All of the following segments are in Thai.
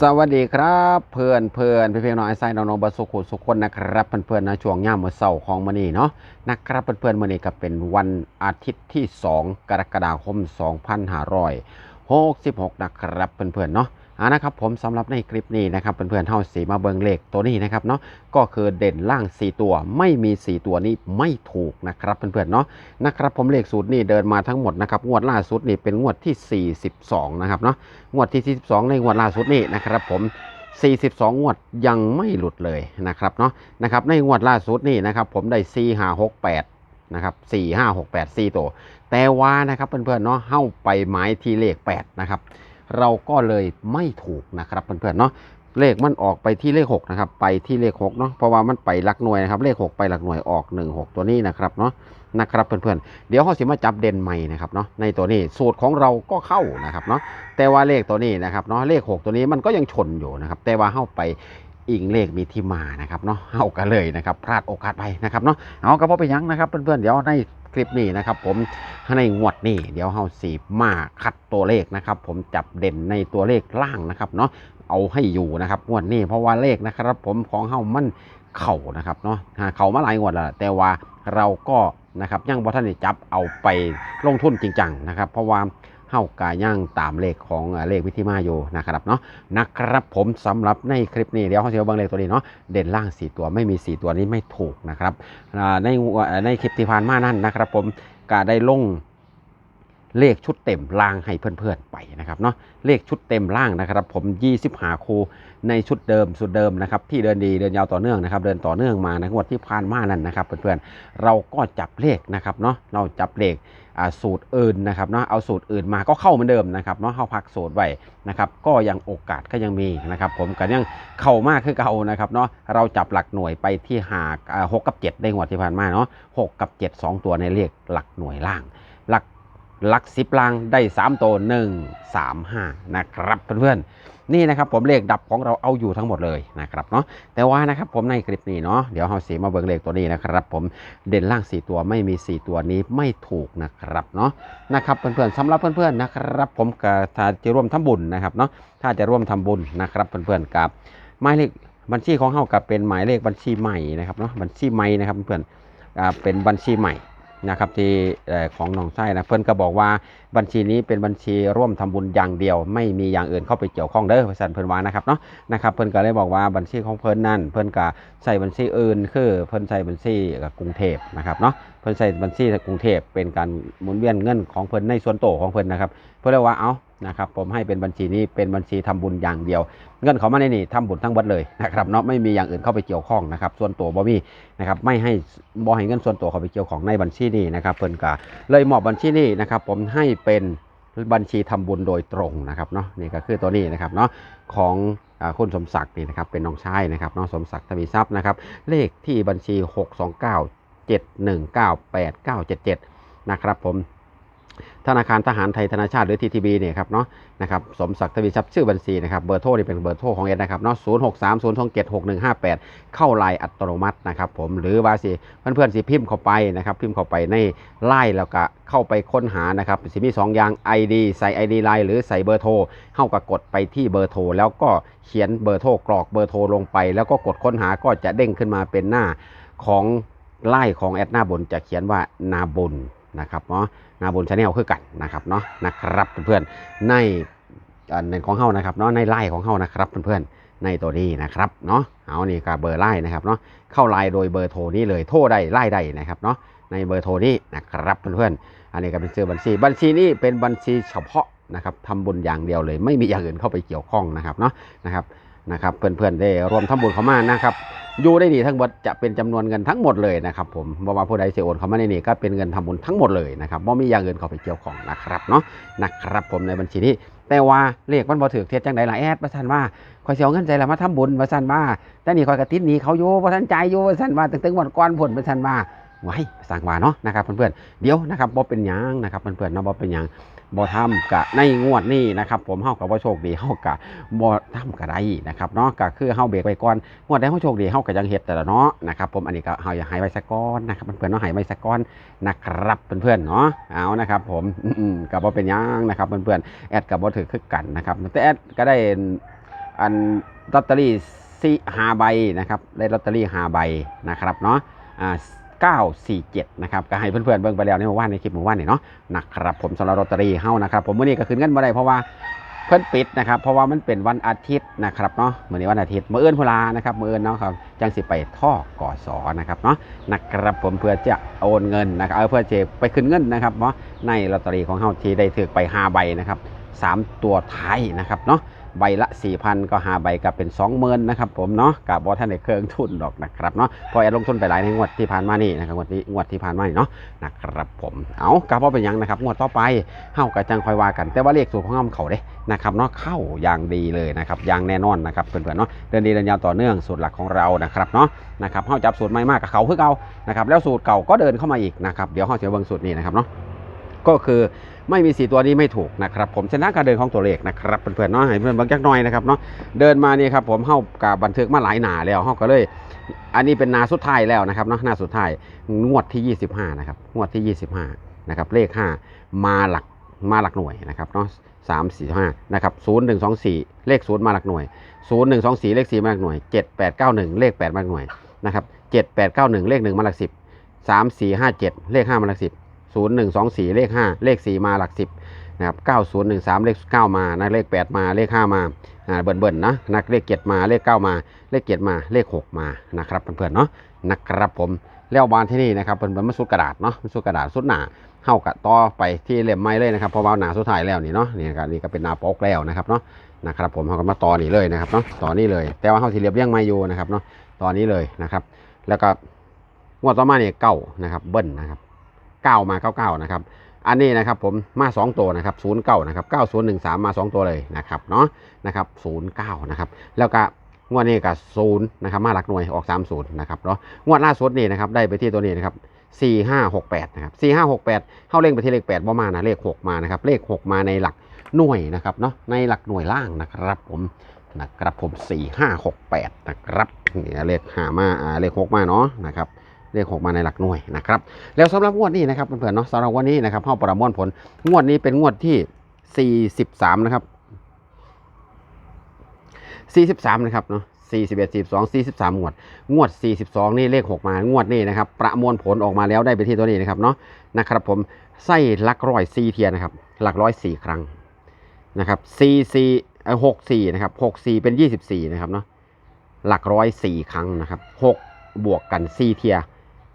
สวัสดีครับเพื่อนเพื่อนเพื่อนน้องไอไซน้องน้องบสุขุสุขคนนะครับเพื่อนเพื่อนนะช่วงย่ามมือเสาร์ของมื้อนี้เนาะนะครับเพื่อนเพื่อนมื้อนี้ก็เป็นวันอาทิตย์ที่ 2 กรกฎาคม 2566นะครับเพื่อนเพื่อนเนาะ อ่านะครับผมสำหรับในคลิปนี้นะครับเพื่อนเพื่อนๆเท่าสีมาเบิงเลขตัวนี้นะครับเนาะก็คือเด่นล่าง 4 ตัวไม่มี 4 ตัวนี้ไม่ถูกนะครับเพื่อนเพื่อนๆเนาะนะครับผมเลขสูตรนี่เดินมาทั้งหมดนะครับงวดล่าสุดนี่เป็นงวดที่ 42นะครับเนาะงวดที่ 42 ในงวดล่าสุดนี่นะครับผม42 งวดยังไม่หลุดเลยนะครับเนาะนะครับในงวดล่าสุดนี่นะครับผมได้ 4 5 6 8นะครับ4 5 6 8 4 ตัว แต่ว่านะครับเพื่อนๆเนาะเข้าไปหมายที่เลข 8 นะครับ เราก็เลยไม่ถูกนะครับเพื่อนๆเนาะเลขมันออกไปที่เลข6นะครับไปที่เลข6เนาะเพราะว่ามันไปหลักหน่วยนะครับเลข 6 ไปหลักหน่วยออก 1 6 ตัวนี้นะครับเนาะนะครับเพื่อนๆเดี๋ยวเขาสิมาจับเด่นใหม่นะครับเนาะในตัวนี้สูตรของเราก็เข้านะครับเนาะแต่ว่าเลขตัวนี้นะครับเนาะเลข 6 ตัวนี้มันก็ยังชนอยู่นะครับแต่ว่าเข้าไป อิงเลขมีที่มานะครับเนาะเข้ากันเลยนะครับพลาดโอกาสไปนะครับเนาะเอากระเพาะไปยังนะครับเพื่อนๆเดี๋ยวในคลิปนี้นะครับผมในงวดนี้เดี๋ยวเฮาสีมาคัดตัวเลขนะครับ ผมจับเด่นในตัวเลขล่างนะครับเนาะเอาให้อยู่นะครับงวดนี้เพราะว่าเลขนะครับ ผมของเฮามันเข่านะครับเนาะเข่ามาหลายงวดแล้วแต่ว่าเราก็นะครับยังบ่ทันได้จับเอาไปลงทุนจริงจังนะครับ เพราะว่า เฮากาย่างตามเลขของเลขวิธีมาอยู่นะครับเนาะนะครับผมสำหรับในคลิปนี้เดี๋ยวเขาจะเอาเบางเลขตัวนี้เนาะเด่นล่าง 4 ตัวไม่มี 4 ตัวนี้ไม่ถูกนะครับในในคลิปที่ผ่านมานั่นนะครับผมก็ได้ลงเลขชุดเต็มล่างให้เพื่อนๆไปนะครับเนาะเลขชุดเต็มล่างนะครับ ผม20หาคูในชุดเดิมสุดเดิมนะครับที่เดินดีเดินยาวต่อเนื่องนะครับ เดินต่อเนื่องมาในงวดที่ผ่านมานั่นนะครับเพื่อนๆเราก็จับเลขนะครับเนาะเราจับเลข สูตรอื่นนะครับเนาะเอาสูตรอื่นมาก็เข้าเหมือนเดิมนะครับเนาะเข้าพักสูตรไว้นะครับก็ยังโอกาสก็ยังมีนะครับผมก็ยังเข้ามากคือเก่านะครับเนาะเราจับหลักหน่วยไปที่หากหกกับ7ได้งวที่ผ่านมาเนาะหกกับ 7 2 ตัวในเลขหลักหน่วยล่าง หลักหลักสิบล่างได้ 3 ตัว 1 3 5 นะครับเพื่อนๆ นี่นะครับผมเลขดับของเราเอาอยู่ทั้งหมดเลยนะครับเนาะแต่ว่านะครับผมในคลิปนี้เนาะเดี๋ยวเราสีมาเบิ่งเลขตัวนี้นะครับ ผมเด่นล่าง 4 ตัวไม่มี 4 ตัวนี้ไม่ถูกนะครับเนาะนะครับเพื่อนๆสำหรับเพื่อนๆนะครับผมก็ถ้าจะร่วมทำบุญนะครับเนาะถ้าจะร่วมทำบุญนะครับเพื่อนๆกับหมายเลขบัญชีของเฮากับเป็นหมายเลขบัญชีใหม่นะครับเนาะบัญชีใหม่นะครับเพื่อนๆเป็นบัญชีใหม่ นะครับที่ของน้องไส้นะเพื่อนก็บอกว่าบัญชีนี้เป็นบัญชีร่วมทำบุญอย่างเดียว ไม่มีอย่างอื่นเข้าไปเกี่ยวข้องเด้อพิสันเพื่อนว่านะครับเนาะนะครับเพื่อนก็เลยบอกว่าบัญชีของเพื่อนนั่นเพื่อนก็ใส่บัญชีอื่น คือเพื่อนใส่บัญชีกรุงเทพนะครับเนาะเพิ่นใส่บัญชีกรุงเทพเป็นการหมุนเวียนเงินของเพิ่นในส่วนโตของเพิ่นนะครับ เพิ่นเรียกว่าเอ้า นะครับผมให้เป็นบัญชีนี้เป็นบัญชีทำบุญอย่างเดียว เงินเขามาในนี่ทำบุญทั้งหมดเลยนะครับเนาะไม่มีอย่างอื่นเข้าไปเกี่ยวข้องนะครับส่วนตัวบ่มีนะครับไม่ให้บ่ให้เงินส่วนตัวเขาไปเกี่ยวของในบัญชีนี้นะครับเพิ่นก็เลยมอบบัญชีนี้นะครับผมให้เป็นบัญชีทำบุญโดยตรงนะครับเนาะนี่ก็คือตัวนี้นะครับเนาะของอคุณสมศักดิ์นี่นะครับเป็นน้องชายนะครับน้องสมศักดิ์ทวีทรัพย์นะครับเลขที่บัญชี 629 7198977 นะครับผม ธนาคารทหารไทยธนาชาติหรือ TTB เนี่ยครับเนาะนะครับสมศักดิ์ทวีทรัพย์ชื่อบัญชีนะครับเบอร์โทรนี่เป็นเบอร์โทรของเอ็ดนะครับเนาะ0 6 3 0 2 7 6 1 5 8เข้าไลน์อัตโนมัตินะครับผมหรือว่าสิเพื่อนๆสิพิมพ์เข้าไปนะครับพิมพ์เข้าไปในไลน์แล้วก็เข้าไปค้นหานะครับสิมีสองอย่าง ID ใส่ ID ไลน์หรือใส่เบอร์โทรเข้ากับกดไปที่เบอร์โทรแล้วก็เขียนเบอร์โทรกรอกเบอร์โทรลงไป แล้วก็กดค้นหาก็จะเด้งขึ้นมาเป็นหน้าของไล่ของแอดหน้าบนจะเขียนว่านาบุญ นะครับเนาะนาบุญชาแนลคือกันนะครับเนาะนะครับเพื่อนๆในในของเฮานะครับเนาะในไล่ของเฮานะครับเพื่อนๆในตัวนี้นะครับเนาะเอานี่ก็เบอร์ไล่นะครับเนาะเข้าไลน์โดยเบอร์โทรนี้เลยโทรได้ไล่ได้นะครับเนาะในเบอร์โทรนี้นะครับเพื่อนๆอันนี้ก็เป็นชื่อบัญชี บัญชีนี้เป็นบัญชีเฉพาะนะครับทำบุญอย่างเดียวเลย ไม่มีอย่างอื่นเข้าไปเกี่ยวข้องนะครับเนาะนะครับ นะครับเพื่อนๆได้รวมทำบุญเข้ามานะครับอยู่ได้ดีทั้งหมดจะเป็นจำนวนเงินทั้งหมดเลยนะครับผมบ่ว่าผู้ใดเสียโอนเข้ามาในนี้ก็เป็นเงินทำบุญทั้งหมดเลยนะครับบ่มีอย่างอื่นเขาไปเกี่ยวของนะครับเนาะนะครับผมในบัญชีนี้แต่ว่าเลขมันบ่ถือเทียดจังไดล่ะแอดว่าซั่นว่าคอยเสิเอาเงินใจละมาทำบุญว่าซั่นว่าแต่นี่คอยกระติดหนี้เขาอยู่บ่ทันใจายอยู่ว่าซั่นว่าตั้งแต่วันก่อนผลว่าซั่นว่าไว้สั่งว่าเนาะนะครับเพื่อนๆเดี๋ยวนะครับบ่เป็นยังนะครับเพื่อนๆเนาะบ่เป็นยัง บ่ทำกะในงวดนี้นะครับผมเฮาก็บ่โชคดีเฮากะบ่ทำก็ได้นะครับเนาะก็คือเฮาเบรกไว้ก่อนงวดได้เฮาโชคดีเฮาก็ยังเฮ็ดแต่ละเนาะนะครับผมอันนี้ก็เฮาอย่าหายไว้สักก้อนนะครับเพื่อนๆเนาะหายไว้สักก้อนนะครับเพื่อนๆเนาะเอานะครับผมอืมก็บ่เป็นหยังนะครับเพื่อนๆแอดก็บ่ถือคือกันนะครับแต่แอดก็ได้อันลอตเตอรี่สี่หาใบนะครับได้ลอตเตอรี่หาใบนะครับเนาะอ่า 947 นะครับก็ให้เพื่อนๆเบิ่งไปแล้วในเมื่อวานในคลิปเมื่อวานนี่เนาะนะครับผมสำหรับลอตเตอรี่เฮานะครับผมมื้อนี้ก็คืนเงินบ่ได้เพราะว่าเพิ่นปิดนะครับเพราะว่ามันเป็นวันอาทิตย์นะครับเนาะเหมือนี้วันอาทิตย์มื้อเอื่นพลานะครับมื้อเอื่นเนาะครับจังสิไปท่อก่อสอนะครับเนาะนะครับผมเพื่อจะโอนเงินนะครับเออเพื่อจะไปคืนเงินนะครับเนาะในลอตเตอรี่ของเฮาที่ได้ถือไป5ใบนะครับสามตัวท้ายนะครับเนาะ ใบละ4,000ก็หาใบก็เป็น 20,000นะครับผมเนาะกับบอท่านในเครื่องทุนดอกนะครับเนาะพอแอดลงทุนไปหลายในงวดที่ผ่านมานี่นะครับงวดที่งวดที่ผ่านมานี่เนาะนะครับผมเอากลับว่าเป็นยังนะครับงวดต่อไปเฮากับจังคอยว่ากัน แต่ว่าเลขสูตรของเฮามันเขาเด้นะครับเนาะเข้าอย่างดีเลยนะครับอย่างแน่นอนนะครับเพื่อนๆเนาะเดินดีเดินยาวต่อเนื่องสูตรหลักของเรานะครับเนาะนะครับเฮาจับสูตรใหม่มากกับเขาคือเก่านะครับแล้วสูตรเก่าก็เดินเข้ามาอีกนะครับเดี๋ยวเฮาจะเบิ่งสูตรนี้นะครับเนาะ ก็คือไม่มีสีตัวนี้ไม่ถูกนะครับผมชนะการเดินของตัวเลขนะครับเพื่อนๆเนาะให้เพื่อนบิ่งจักหน่อยนะครับเนาะเดินมานี่ครับผมเข้ากับบันทึกมาหลายหนาแล้วเข้าก็เลย อันนี้เป็นนาสุดท้ายแล้วนะครับเนาะนาสุดท้ายงวดที่ 25นะครับงวดที่ 25นะครับเลข 5 มาหลักมาหลักหน่วยนะครับเนาะสามสี่ห้านะครับศูนย์หนึ่งสองสี่เลขศูนย์มาหลักหน่วยศูนย์หนึ่งสองสี่เลขสี่มาหลักหน่วยเจ็ดแปดเก้าหนึ่งเลขแปดมาหลักหน่วยนะครับเจ็ดแปดเก้าหนึ่งเลขหนึ่งมาหลักสิบสามสี่ห้าเจ็ดเลขห้ามาหลักสิบ ศูนย์หนึ่งสองสี่เลขห้าเลขสี่มาหลักสิบนะครับเก้าศูนย์หนึ่งสามเลขเก้ามานะเลขแปดมาเลขห้ามาอ่าเบิ่นนะนักเลขเกียรมาเลขเก้ามา เลขเกียรมาเลขหกมานะครับเพื่อนๆเนาะนะครับผมแล้วบานที่นี่นะครับเพิ่นเพิ่นมาสุดกระดาษเนาะมาสุดกระดาษสุดหนาเข้ากะต่อไปที่เล่มไม้เลยนะครับเพราะว่าหนาสุดท้ายแล้วนี่เนาะนี่ก็นี่ก็เป็นหนาปกแล้วนะครับเนาะนะครับผมเขาก็มาต่อนี่เลยนะครับเนาะต่อนี่เลย แต่ว่าเขาสิเรียบเรียงไม้อยู่นะครับเนาะต่อนี้เลยนะครับ แล้วก็งวดต่อมาเนี่ยเก้านะครับเบิ้ลนะครับ เก้ามาเก้าเก้านะครับ อันนี้นะครับผมมา2ตัวนะครับศูนย์เก้านะครับเก้าศูนย์หนึ่งสามมา2ตัวเลยนะครับเนาะนะครับศูนย์เก้านะครับแล้วก็งวดนี้กับศูนย์นะครับมาหลักหน่วยออก3ามศูนย์นะครับเนาะงวดล่าสุดนี่นะครับได้ไปที่ตัวนี้นะครับสี่ห้าหกแปดนะครับสี่ห้าหกแปดเข้าเล่งไปที่เลขแปดบ่มานะเลขหกมานะครับเลขหกมาในหลักหน่วยนะครับเนาะในหลักหน่วยล่างนะครับผมนะครับผมสี่ห้าหกแปดนะครับเนี่ยเลขหามาอ่าเลขหกมาเนาะนะครับ เลขหกมาในหลักหน่วยนะครับแล้วสำหรับงวดนี้นะครับเพื่อนๆเนาะสำหรับวันนี้นะครับเข้าประมวลผลงวดนี้เป็นงวดที่ 43 นะครับ 43 นะครับเนาะ41 42 43งวด งวด 42 นี่เลข 6 มางวดนี้นะครับ ประมวลผลออกมาแล้วได้ไปที่ตัวนี้นะครับเนาะนะครับผมไส้หลักร้อยซีเทียนะครับ หลักร้อยสี่ครั้งนะครับซีซีหกสี่นะครับหกสี่เป็นยี่สิบสี่นะครับเนาะหลักร้อยสี่ครั้งนะครับหกบวกกันซีเทีย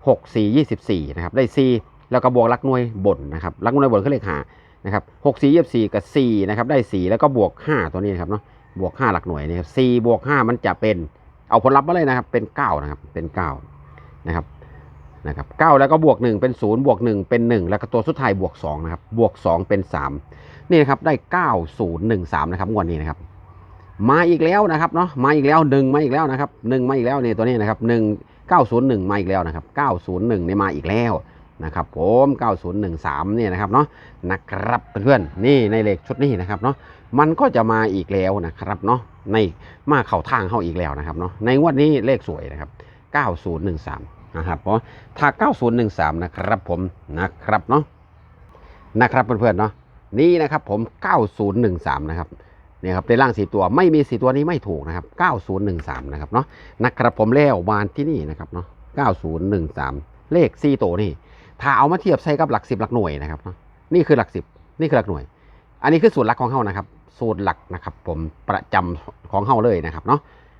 หกสี่ยี่สิบสี่นะครับได้สี่แล้วก็บวกลักหน่วยบนนะครับลักหน่วยบนคือเลขหานะครับหกสี่ยี่สิบสี่กับสี่นะครับ ได้สี่แล้วก็บวกห้าตัวนี้นะครับเนาะบวกห้าหลักหน่วยนี่ครับสี่บวกห้ามันจะเป็นเอาผลลัพธ์มาเลยนะครับ เป็นเก้านะครับ เป็นเก้านะครับนะครับเก้าแล้วก็บวกหนึ่งเป็นศูนย์บวกหนึ่งเป็นหนึ่งแล้วก็ตัวสุดท้ายบวกสองนะครับ บวกสองเป็นสามนี่นะครับ ได้เก้าศูนย์หนึ่งสามนะครับงวดนี้นะครับ มาอีกแล้วนะครับเนาะมาอีกแล้วหนึ่งมาอีกแล้วนะครับหนึ่งมาอีกแล้วนี่ตัวนี้นะครับหนึ่ง 901 มาอีกแล้วนะครับ 901นี่มาอีกแล้วนะครับผม9013เนี่ยนะครับเนาะนะครับเพื่อนๆนี่ในเลขชุดนี้นะครับเนาะมันก็จะมาอีกแล้วนะครับเนาะในมาเข่าทางเข้าอีกแล้วนะครับเนาะในงวดนี้เลขสวยนะครับ 9013นะครับเพราะถ้า 9013 นะครับผมนะครับเนาะนะครับเพื่อนๆเนาะนี่นะครับผม 9013 นะครับ นี่ยครับในร่างสีตัวไม่มีสีตัวนี้ไม่ถูกนะครับ 9013 นะครับเนาะนะครับผมแล้วบานที่นี่นะครับเนาะ9013 เลข4โตวนี่ถ้าเอามาเทียบใส่กับหลัก 10 หลักหน่วยนะครับเนาะนี่คือหลัก 10 นี่คือหลักหน่วย อันนี้คือสูตรหลักของเฮานะครับ สูตรหลักนะครับผมประจำของเฮาเลยนะครับเนาะ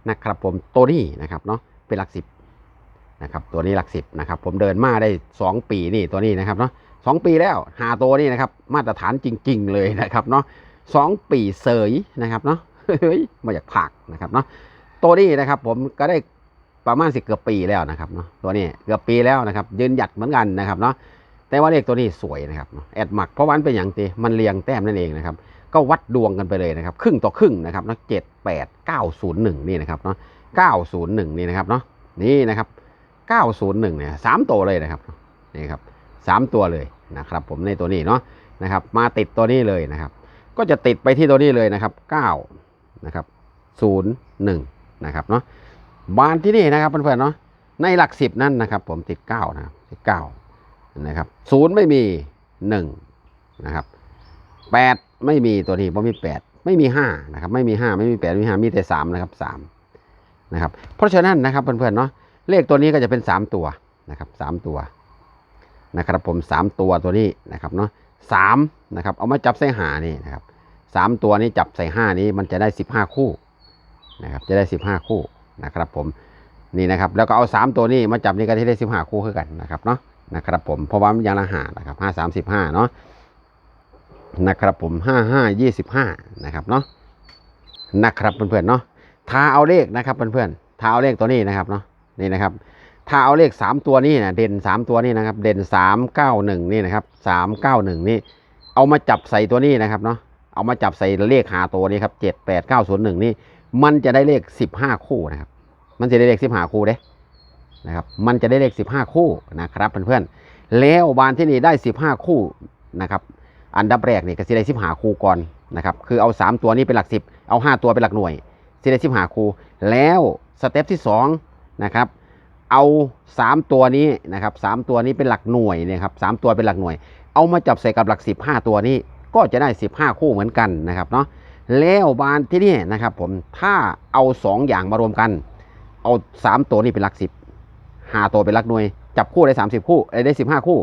นะครับผมตัวนี้นะครับเนาะเป็นหลัก 10นะครับตัวนี้หลัก 10นะครับผมเดินมาได้ 2 ปีนี่ตัวนี้นะครับเนาะสองปีแล้วหาตัวนี่นะครับมาตรฐานจริง ๆ เลยนะครับเนาะ สองปีเสยนะครับเนาะเฮ้ยมาจากผักนะครับเนาะตัวนี้นะครับผมก็ได้ประมาณสิเกือบปีแล้วนะครับเนาะตัวนี้เกือบปีแล้วนะครับ ยืนหยัดเหมือนกันนะครับเนาะแต่ว่าเลขตัวนี้สวยนะครับแอดหมักเพราะวันเป็นอย่างตีมันเรียงแต้มนั่นเองนะครับ ก็วัดดวงกันไปเลยนะครับ ครึ่งต่อครึ่งนะครับเนาะเจ็ดแปดเก้าศูนย์หนึ่งนี่นะครับเนาะเก้าศูนย์หนึ่งนี่นะครับเนาะนี่นะครับเก้าศูนย์หนึ่งเนี่ยสามตัวเลยนะครับนี่ครับสามตัวเลยนะครับ ผมในตัวนี้เนาะนะครับ มาติดตัวนี้เลยนะครับ ก็จะติดไปที่ตัวนี้เลยนะครับเก้านะครับศูนย์หนึ่งนะครับเนาะบานที่นี่นะครับเพื่อนๆเนาะในหลักสิบนั่นนะครับ ผมติดเก้านะครับติดเก้านะครับศูนย์ไม่มีหนึ่งนะครับแปดไม่มีตัวนี้ผมมีแปดไม่มีห้านะครับไม่มีห้าไม่มีแปดไม่มีห้ามีแต่สามนะครับสามนะครับเพราะฉะนั้นนะครับเพื่อนๆเนาะเลขตัวนี้ก็จะเป็นสามตัวนะครับสามตัวนะครับผมสามตัวตัวนี้นะครับเนาะ สามนะครับเอามาจับใส่หานี่นะครับสามตัวนี้จับใส่ห้านี้มันจะได้สิบห้าคู่นะครับจะได้สิบห้าคู่นะครับผมนี่นะครับแล้วก็เอาสามตัวนี้มาจับนี่ก็ที่ได้สิบห้าคู่คือกันนะครับเนาะนะครับผมเพราะว่ามันยางละหานะครับห้าสามสิบห้าเนาะนะครับผมห้าห้ายี่สิบห้านะครับเนาะนะครับเพื่อนๆเนาะถ้าเอาเลขนะครับเพื่อนๆถ้าเอาเลขตัวนี้นะครับเนาะนี่นะครับ ถ้าเอาเลขสามตัวนี้นะเด่นสามตัวนี้นะครับ เด่นสามเก้าหนึ่งนี่นะครับสามเก้าหนึ่งนี่ เอามาจับใส่ตัวนี้นะครับเนาะเอามาจับใส่เลขหาตัวนี้ครับเจ็ดแปดเก้าศูนย์หนึ่งนี่ มันจะได้เลขสิบห้าคู่นะครับ มันจะได้เลขสิบห้าคู่เด้นะครับ มันจะได้เลขสิบห้าคู่นะครับเพื่อนๆแล้วบานที่นี่ได้สิบห้าคู่นะครับ อันดับแรกนี่ก็สิได้สิบหาคูก่อนนะครับ คือเอา 3 ตัวนี้เป็นหลักสิบเอา 5 ตัวเป็นหลักหน่วยสิได้สิบหาคูแล้วสเต็ปที่2นะครับ เอา3ตัวนี้นะครับสตัวนี้เป็นหลักหน่วยเนี่ยครับสตัวเป็นหลักหน่วย เอามาจับใส่กับหลักสิบห้าตัวนี้ ก็จะได้15คู่เหมือนกันนะครับเนาะแล้วบานที่นี่นะครับผมถ้าเอา2อย่างมารวมกัน เอา3ตัวนี้เป็นหลักสิบห้าตัวเป็นหลักหน่วย จับคู่ได้30คู่ได้15คู่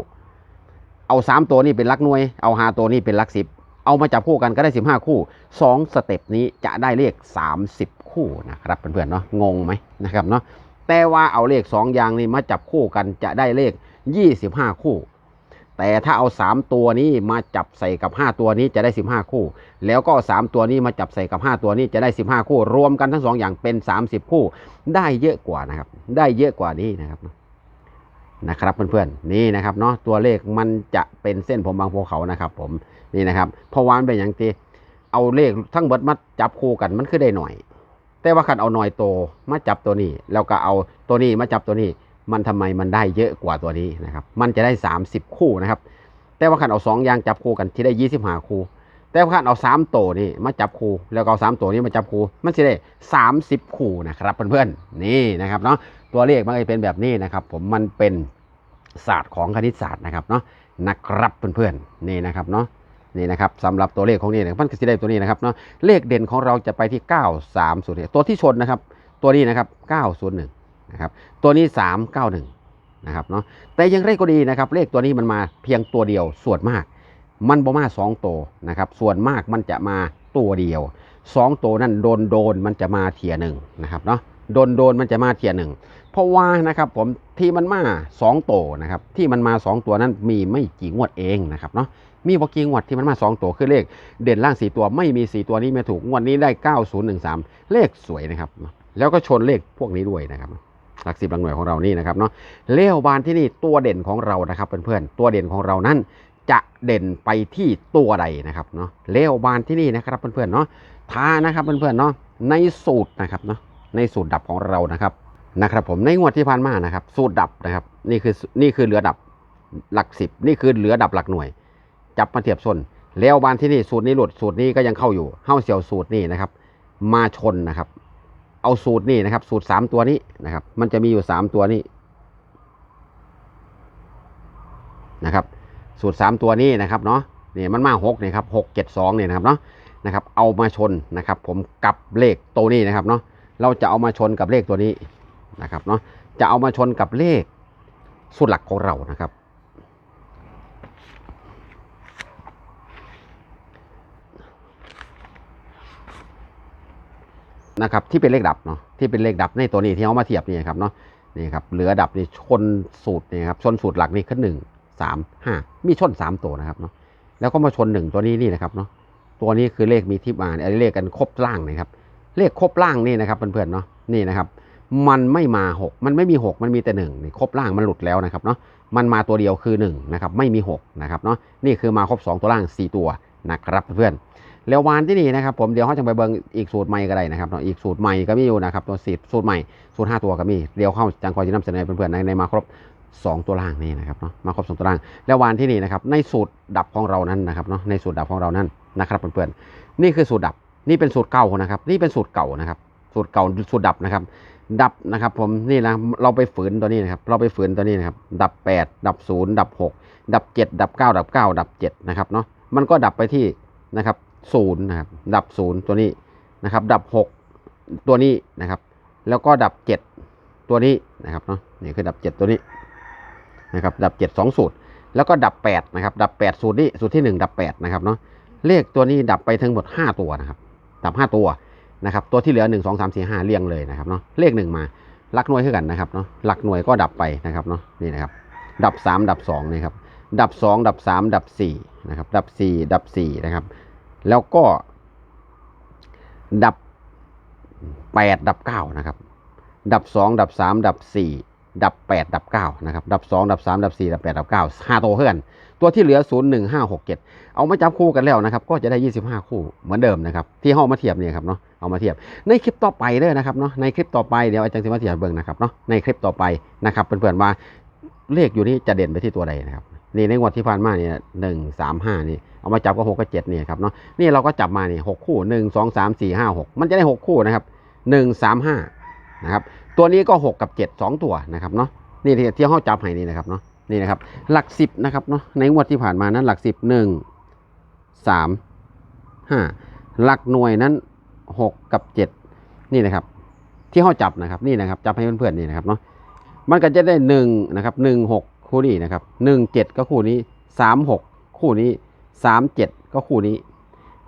เอาสามตัวนี้เป็นหลักหน่วย เอาห้าตัวนี้เป็นหลักสิบเอามาจับคู่กันก็ได้สิบห้าคู่สองสเต็ปนี้จะได้เลขสามสิบคู่นะครับเพื่อนๆเนาะงงไหมนะครับเนาะ แต่ว่าเอาเลขสองอย่างนี้มาจับคู่กันจะได้เลขยี่สิบห้าคู่ แต่ถ้าเอาสามตัวนี้มาจับใส่กับห้าตัวนี้จะได้สิบห้าคู่ แล้วก็สามตัวนี้มาจับใส่กับห้าตัวนี้จะได้สิบห้าคู่ รวมกันทั้งสองอย่างเป็นสามสิบคู่ ได้เยอะกว่านะครับ ได้เยอะกว่านี้นะครับนะครับเพื่อนๆนี่นะครับเนาะตัวเลขมันจะเป็นเส้นผมบางภูเขานะครับผมนี่นะครับพราะวามันเป็นอย่างที่เอาเลขทั้งเบิดมาจับคู่กันมันคือได้หน่อย แต่ว่าคันเอาหน่อยโตมาจับตัวนี้ แล้วก็เอาตัวนี้มาจับตัวนี้ มันทำไมมันได้เยอะกว่าตัวนี้นะครับ มันจะได้ 30 คู่นะครับ แต่ว่าคันเอาสองย่างจับคู่กันที่ได้ยี่สิบห้าคู่ แต่ว่าคันเอาสามตัวนี่มาจับคู่ แล้วก็เอาสามตัวนี้มาจับคู่ มันจะได้สามสิบคู่นะครับเพื่อนๆ นี่นะครับเนาะ ตัวเลขมันจะเป็นแบบนี้นะครับ ผม มันเป็นศาสตร์ของคณิตศาสตร์นะครับเนาะ นะครับเพื่อนๆ นี่นะครับเนาะ นี่นะครับสำหรับตัวเลขของนี่นะมันก็จะได้ตัวนี้นะครับเนาะเลขเด่นของเราจะไปที่ 930ตัวที่ชนนะครับ ตัวนี้นะครับ 901นะครับตัวนี้ 391นะครับเนาะแต่ยังไรก็ดีนะครับ เลขตัวนี้มันมาเพียงตัวเดียวส่วนมาก มันบ่มาสองตัวนะครับส่วนมากมันจะมาตัวเดียวสองตัวนั่นโดนโดนมันจะมาเทียหนึ่งนะครับเนาะโดนโดนมันจะมาเทียหนึ่งเพราะว่านะครับผมที่มันมาสองตัวนะครับที่มันมาสองตัวนั้นมีไม่กี่งวดเองนะครับเนาะ มีบกี่งวดที่มันมาสองตัวคือเลขเด่นล่างสี่ตัวไม่มีสี่ตัวนี้ไม่ถูกงวดนี้ได้ 9013 เลขสวยนะครับ แล้วก็ชนเลขพวกนี้ด้วยนะครับหลักสิบหลักหน่วยของเรานี่นะครับเนาะเลี้ยวบานที่นี่ตัวเด่นของเรานะครับเพื่อนๆตัวเด่นของเรานั้นจะเด่นไปที่ตัวใดนะครับเนาะเลี้ยวบานที่นี่นะครับเพื่อนๆเนาะท้านะครับเพื่อนๆเนาะในสูตรนะครับเนาะในสูตรดับของเรานะครับนะครับผมในงวดที่ผ่านมานะครับ สูตรดับนะครับนี่คือนี่คือเหลือดับหลักสิบนี่คือเหลือดับหลักหน่วย จับมาเทียบส้น แล้วบานที่นี่สูตรนี้หลุดสูตรนี้ก็ยังเข้าอยู่เข้าเสียวสูตรนี่นะครับ มาชนนะครับ เอาสูตรนี่นะครับ สูตรสามตัวนี้นะครับ มันจะมีอยู่สามตัวนี้นะครับ สูตร3ตัวนี้นะครับเนาะนี่มันมา6นี่ครับหกเจ็ดสองเนี่ยนะครับเนาะนะครับ เอามาชนนะครับ ผมกับเลขตัวนี้นะครับเนาะเราจะเอามาชนกับเลขตัวนี้นะครับเนาะจะเอามาชนกับเลขสูตรหลักของเรานะครับ นะครับที่เป็นเลขดับเนาะที่เป็นเลขดับในตัวนี้ที่เอามาเทียบนี่ครับเนาะนี่ครับเหลือดับนี่ชนสูตรนี่ครับชนสูตรหลักนี่ขึ้นหนึ่งสามห้ามีชนสามตัวนะครับเนาะแล้วก็มาชนหนึ่งตัวนี้นี่นะครับเนาะตัวนี้คือเลขมีที่มาเนี่ยเลขกันครบล่างนะครับเลขครบล่างนี่นะครับเพื่อนๆเนาะนี่นะครับมันไม่มาหกมันไม่มีหกมันมีแต่หนึ่งนี่ครบล่างมันหลุดแล้วนะครับเนาะมันมาตัวเดียวคือหนึ่งนะครับไม่มีหกนะครับเนาะนี่คือมาครบสองตัวล่างสี่ตัวนะครับเพื่อน แล้ววานที่นี่นะครับผมเดี๋ยวเขาจะไปเบิ่งอีกสูตรใหม่ก็ได้นะครับเนาะอีกสูตรใหม่ก็มีอยู่นะครับตัวสีสูตรใหม่สูตรห้าตัวก็มีเดี๋ยวเข้าจังคอยจะนำเสนอให้เพื่อนๆในในมาครบ2ตัวล่างนี่นะครับเนาะมาครบ2ตัวล่าง แล้ววานที่นี่นะครับในสูตรดับของเรานั้นนะครับเนาะในสูตรดับของเรานั้นนะครับเพื่อนๆนี่คือสูตรดับนี่เป็นสูตรเก่านะครับนี่เป็นสูตรเก่านะครับสูตรเก่าสูตรดับนะครับ ดับนะครับผมนี่นะเราไปฝืนตัวนี้นะครับเราไปฝืนตัวนี้นะครับดับ 8 ดับ 0 ดับ 6 ดับ 7 ดับ 9 ดับ 9 ดับ7นะครับเนาะมันก็ดับไปที่นะครับ ศูนย์นะครับ ดับศูนย์ตัวนี้นะครับ ดับหกตัวนี้นะครับ แล้วก็ดับเจ็ดตัวนี้นะครับเนาะนี่คือดับเจ็ดตัวนี้นะครับ ดับเจ็ดสองสูตร แล้วก็ดับแปดนะครับ ดับแปดสูตรนี้สูตรที่หนึ่งดับแปดนะครับเนาะเลขตัวนี้ดับไปทั้งหมดห้าตัวนะครับ ดับห้าตัวนะครับ ตัวที่เหลือหนึ่งสองสามสี่ห้าเรียงเลยนะครับเนาะเลขหนึ่งมาหลักหน่วยเท่ากันนะครับเนาะหลักหน่วยก็ดับไปนะครับเนาะนี่นะครับ ดับสามดับสองนี่ครับดับสองดับสามดับสี่นะครับดับสี่ดับสี่นะครับ แล้วก็ ดับแปดดับเก้านะครับ ดับสองดับสามดับสี่ดับแปดดับเก้านะครับ ดับสองดับสามดับสี่ดับแปดดับเก้าห้าตัวเพื่อน ตัวที่เหลือศูนย์หนึ่งห้าหกเจ็ดเอามาจับคู่กันแล้วนะครับ ก็จะได้ยี่สิบห้าคู่เหมือนเดิมนะครับ ที่ห้องมาเทียบเนี่ยครับเนาะ เอามาเทียบ ในคลิปต่อไปเด้อนะครับเนาะ ในคลิปต่อไปเดี๋ยวอาจารย์สิมาเทียบเบิ่งนะครับเนาะ ในคลิปต่อไปนะครับเพื่อนๆว่าเลขอยู่นี่จะเด่นไปที่ตัวใดนะครับ นี่ในงวดที่ผ่านมาเนี่ยหนึ่งสามห้านี่เอามาจับก็หกกับเจ็ดเนี่ยครับเนาะนี่เราก็จับมาเนี่ยหกคู่หนึ่งสองสามสี่ห้าหกมันจะได้หกคู่นะครับหนึ่งสามห้านะครับตัวนี้ก็หกกับเจ็ดสองตัวนะครับเนาะนี่ที่ที่ห้อจับให้นี่นะครับเนาะนี่นะครับหลักสิบนะครับเนาะในงวดที่ผ่านมานั้นหลักสิบหนึ่งสามห้าหลักหน่วยนั้นหกกับเจ็ดนี่นะครับ ที่ห้อจับนะครับนี่นะครับจับให้เพื่อนๆนี่นะครับเนาะมันก็จะได้หนึ่งนะครับหนึ่งหก คู่นี้นะครับหนึ่งเจ็ดก็คู่นี้สามหกคู่นี้สามเจ็ดก็คู่นี้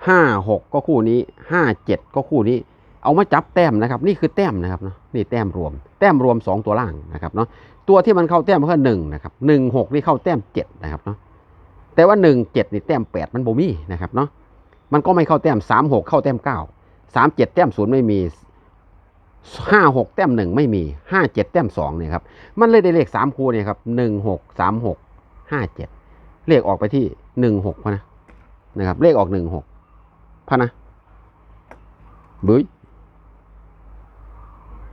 ห้าหกก็คู่นี้ห้าเจ็ดก็คู่นี้ เอามาจับแต้มนะครับ นี่คือแต้มนะครับเนาะนี่แต้มรวม แต้มรวมสองตัวล่างนะครับเนาะตัวที่มันเข้าแต้มก็หนึ่งนะครับหนึ่งหกนี่เข้าแต้มเจ็ดนะครับเนาะแต่ว่าหนึ่งเจ็ดนี่แต้มแปดมันบ่มีนะครับเนาะมันก็ไม่เข้าแต้มสามหกเข้าแต้มเก้าสามเจ็ดแต้มศูนย์ไม่มี ห้าหกแต้มหนึ่งไม่มีห้าเจ็ดแต้มสองเนี่ยครับมันเลยได้เลขสามคูเนี่ยครับหนึ่งหกสามหกห้าเจ็ดเลขออกไปที่หนึ่งหกพะนะนะครับ เลขออกหนึ่งหกพะนะบุ้ย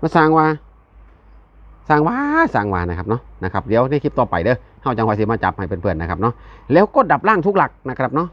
มาสร้างว่าสร้างว่าสร้างว่านะครับเนาะนะครับเดี๋ยวในคลิปต่อไปเด้อเฮาจังหวะสิมาจับให้เพื่อนๆนะครับเนาะแล้วก็ดับล่างทุกหลักนะครับเนาะ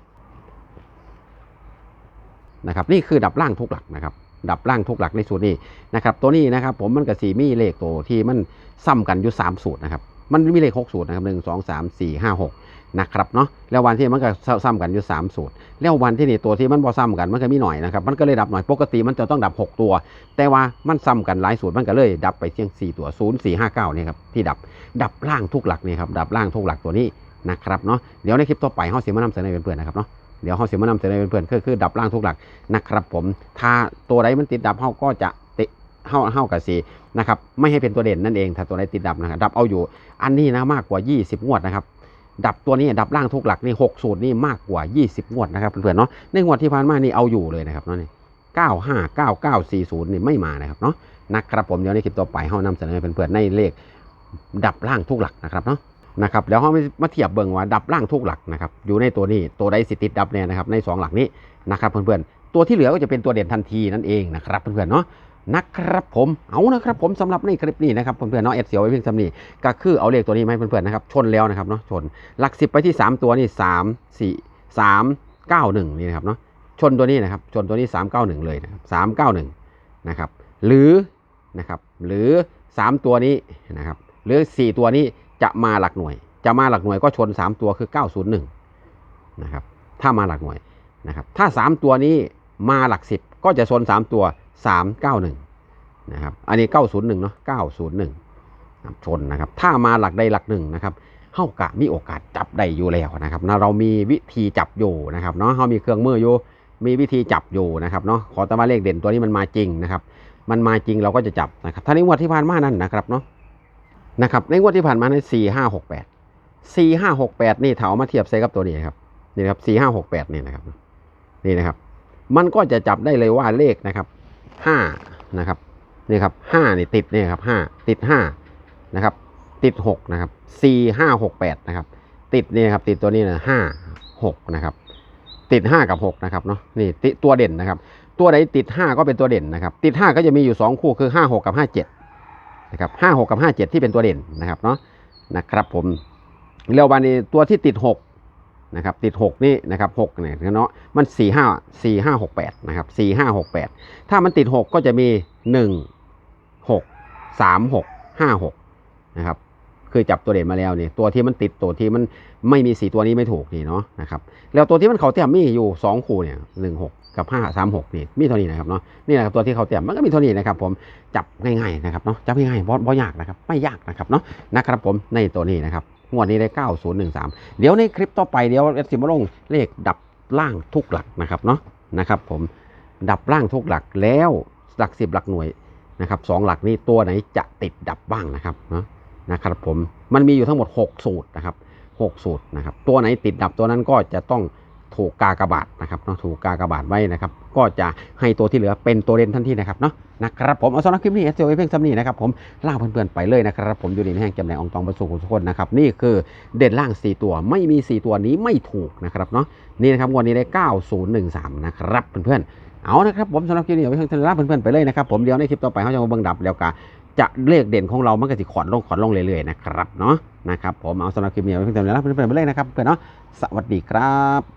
นะครับ นี่คือดับล่างทุกหลักนะครับ ดับล่างทุกหลักในสูตรนี้นะครับตัวนี้นะครับผมมันกับสีมีเลขตัวที่มันซ้ำกันอยู่สามสูตรนะครับมันมีเลขหกสูตรนะครับหนึ่งสองสามสี่ห้าหกนะครับเนาะแล้ววันที่มันก็ซ้ำกันอยู่สามสูตร แล้ววันที่นี่ตัวที่มันพอซ้ำกันมันก็มีหน่อยนะครับมันก็เลยดับหน่อยปกติมันจะต้องดับหกตัว แต่ว่ามันซ้ำกันหลายสูตรมันก็เลยดับไปเพียงสี่ตัวศูนย์สี่ห้าเก้าเนี่ยครับที่ดับดับล่างทุกหลักเนี่ยครับดับล่างทุกหลักตัวนี้นะครับเนาะเดี๋ยวในคลิปต่อไปเขาเสียมานำเสนอเพื่อนๆนะครับเนาะ เดี๋ยวเขาเสียมานำเสนอเพื่อนๆคือคือดับล่างทุกหลักนะครับผมถ้าตัวใดมันติดดับเขาก็จะติเฮาเฮากับสีนะครับไม่ให้เป็นตัวเด่นนั่นเอง ถ้าตัวใดติดดับนะครับดับเอาอยู่ อันนี้นะมากกว่า 20 งวดนะครับ ดับตัวนี้ดับล่างทุกหลักนี่หกสูตรนี่มากกว่า 20 งวดนะครับเพื่อนๆเนาะในงวดที่ผ่านมานี่เอาอยู่เลยนะครับเนาะนี่9 5 9 9 4 0นี่ไม่มานะครับเนาะนะครับผมเดี๋ยวในคลิปต่อไปเฮานำเสนอเพื่อนๆในเลข ดับล่างทุกหลักนะครับเนาะ นะครับแล้วเขามาเทียบเบิ่งว่าดับล่างทุกหลักนะครับอยู่ในตัวนี้ตัวใดสิติดดับเนี่ยนะครับในสองหลักนี้นะครับเพื่อนๆตัวที่เหลือก็จะเป็นตัวเด่นทันทีนั่นเองนะครับเพื่อนๆเนาะนะครับผมเอานะครับผมสำหรับในคลิปนี้นะครับเพื่อนๆเนาะเอ็ดเสียวไว้เพียงสำนีก็คือเอาเลขตัวนี้มาให้เพื่อนๆนะครับชนแล้วนะครับเนาะชนหลักสิบไปที่ 3 ตัวนี่สามสี่สามเก้าหนึ่งนี่นะครับเนาะชนตัวนี้นะครับชนตัวนี้สามเก้าหนึ่งเลยนะครับสามเก้าหนึ่งนะครับหรือนะครับหรือ3ตัวนี้นะครับหรือ4ตัวนี้ จะมาหลักหน่วย จะมาหลักหน่วยก็ชน 3 ตัวคือ 901นะครับถ้ามาหลักหน่วยนะครับถ้า 3 ตัวนี้มาหลัก 10 ก็จะชน 3 ตัว 391นะครับอันนี้ 901เนาะ901ชนนะครับถ้ามาหลักใดหลักหนึ่งนะครับเฮากะมีโอกาสจับได้อยู่แล้วนะครับนะเรามีวิธีจับอยู่นะครับเนาะเฮามีเครื่องมืออยู่มีวิธีจับอยู่นะครับเนาะขอต่ว่าเลขเด่นตัวนี้มันมาจริงนะครับมันมาจริงเราก็จะจับนะครับถ้าในงวดที่ผ่านมานั่นนะครับเนาะ นะครับในงวดที่ผ่านมาในสี่ห้าหกแปดสี่ห้าหกแปดนี่เถามาเทียบใส่กับตัวนี้ครับนี่นะครับสี่ห้าหกแปดนี่นะครับนี่นะครับ มันก็จะจับได้เลยว่าเลขนะครับห้านะครับนี่ครับห้านี่ติดนี่ครับห้าติดห้านะครับ ติดหกนะครับสี่ห้าหกแปดนะครับ ติดนี่ครับ ติดตัวนี้นะห้าหกนะครับ ติดห้ากับหกนะครับเนาะนี่ติตัวเด่นนะครับ ตัวไหนติด5ก็เป็นตัวเด่นนะครับ ติด5ก็จะมีอยู่2คู่คือ5 6กับ57 นะครับ5 6กับ57ที่เป็นตัวเด่นนะครับเนาะนะครับผมเรียววันนี้ตัวที่ติด6นะครับติด6นี่นะครับ6เนี่ยเนาะมัน4 5 4 5 6 8นะครับ4 5 6 8ถ้ามันติด6ก็จะมี1 6 3 6 5 6นะครับคือจับตัวเด่นมาแล้วนี่ตัวที่มันติดตัวที่มันไม่มีสีตัวนี้ไม่ถูกนี่เนาะนะครับแล้วตัวที่มันเขาเต็มมีอยู่สองคู่เนี่ยหนึ่งหก กับห้าสามหกนี่มีเท่านี้นะครับเนาะนี่นะครับตัวที่เขาเต็มมันก็มีเท่านี้นะครับผมจับง่ายๆนะครับเนาะจับง่ายๆบ่บ่ยากนะครับไม่ยากนะครับเนาะนะครับผมในตัวนี้นะครับงวดนี้ได้ 9013 เดี๋ยวในคลิปต่อไปเดี๋ยวเอสซิมาลงเลขดับล่างทุกหลักนะครับเนาะนะครับผมดับล่างทุกหลักแล้วหลักสิบหลักหน่วยนะครับสองหลักนี้ตัวไหนจะติดดับบ้างนะครับเนาะนะครับผมมันมีอยู่ทั้งหมด 6 สูตรนะครับ 6 สูตรนะครับตัวไหนติดดับตัวนั้นก็จะต้อง ถูกกากบาทนะครับเนาะถูกกากบาทไว้นะครับ ก็จะให้ตัวที่เหลือเป็นตัวเด่นทันทีนะครับเนาะนะครับผมเอาสำหรับคลิปนี้เอสเอเพียงซ้ำนี้นะครับผมล่าเพื่อนๆไปเลยนะครับผมอยู่ในแห่งจำแหน่งองตองประสุขทุกคนนะครับนี่คือเด่นล่าง 4 ตัวไม่มี 4 ตัวนี้ไม่ถูกนะครับเนาะนี่นะครับวันนี้ได้ 9013 นะครับเพื่อนๆเอานะครับผมสำหรับคลิปนี้เอาไว้เพียงเท่านี้ลาเพื่อนๆไปเลยนะครับผมเดี๋ยวในคลิปต่อไปเขาจะมาเบิ่งดับแล้วก็จะเลขเด่นของเรา มันก็จะขอนลงขอนลงเรื่อยๆนะครับเนาะนะครับผมเอาสำหรับคลิปนี้เอาไว้เพียงเท่านี้ลาเพื่อนๆไปเลยนะครับเพื่อนเนาะสวัสดีครับ